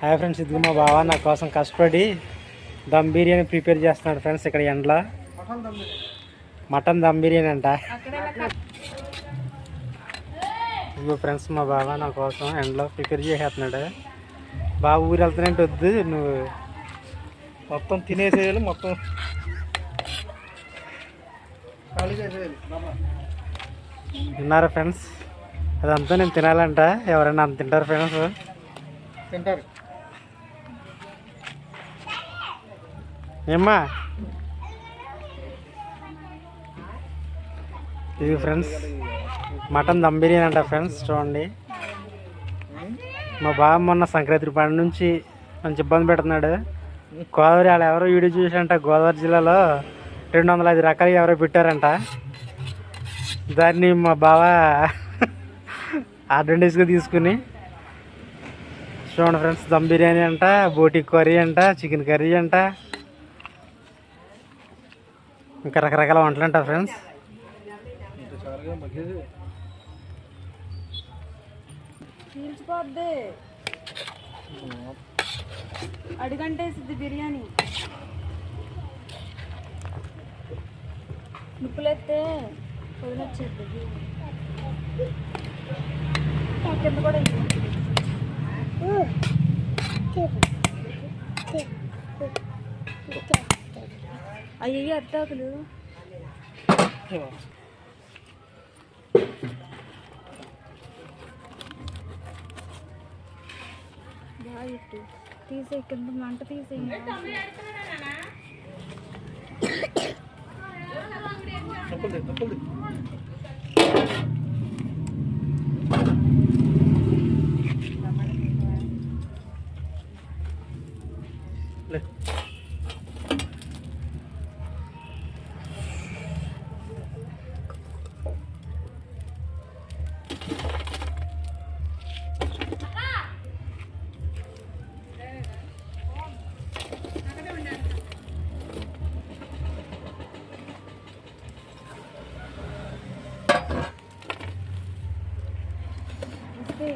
Hi friends ఇది మా బావ నా కోసం కష్టపడి దమ్ బిర్యానీ ప్రిపేర్ చేస్తున్నాడు ఫ్రెండ్స్ ఇక్కడ ఎండలో. మటన్ దమ్ బిర్యానీ అంట. ఇదిగో ఫ్రెండ్స్ మా బావ నా కోసం ఎండలో ప్రిపేర్ చేసేస్తున్నాడు. బాబు ఊరు వెళ్తానంటే వద్దు నువ్వు మొత్తం తినేసేయాలి మొత్తం ఖాళీ విన్నారా ఫ్రెండ్స్ అదంతా నేను తినాలంట. ఎవరైనా అంత తింటారు ఫ్రెండ్స్ తింటారు. ఏమ్మా? ఇది ఫ్రెండ్స్ మటన్ దమ్ బిర్యానీ అంట ఫ్రెండ్స్ చూడండి. మా బావ మొన్న సంక్రాంతి పండు నుంచి మంచి ఇబ్బంది పెడుతున్నాడు. గోదావరి వాళ్ళు ఎవరో వీడియో చూసారంట గోదావరి జిల్లాలో రెండు వందల ఐదు రకాలు ఎవరో పెట్టారంట. దాన్ని మా బావ అడ్వాంటేజ్గా తీసుకుని చూడండి ఫ్రెండ్స్ దమ్ బిర్యానీ అంట బోటి కర్రీ అంట చికెన్ కర్రీ అంట ఇంకా రకరకాల వంటలు అంట ఫ్రెండ్స్. ఇంకా అడుగంటేసిద్ది బిర్యానీ. నిప్పులెత్తే వదిలొచ్చేద్ది కింద కూడా అయ్యి అట్టాకులు బాగా తీసే కింద మంట తీసే తప్పులు తప్పులు లే. ఇస్తే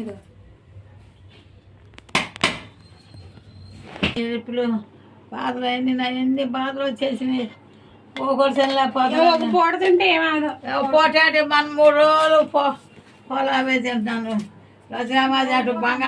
ఇదో. ఇప్పుడు బాధలు అన్ని అన్ని బాధలు వచ్చేసినాయి. పూట తింటే ఏమాదో పోటాటి మన మూడు రోజులు పో పొలావే తింటాను రజామాజి అటు బంగారు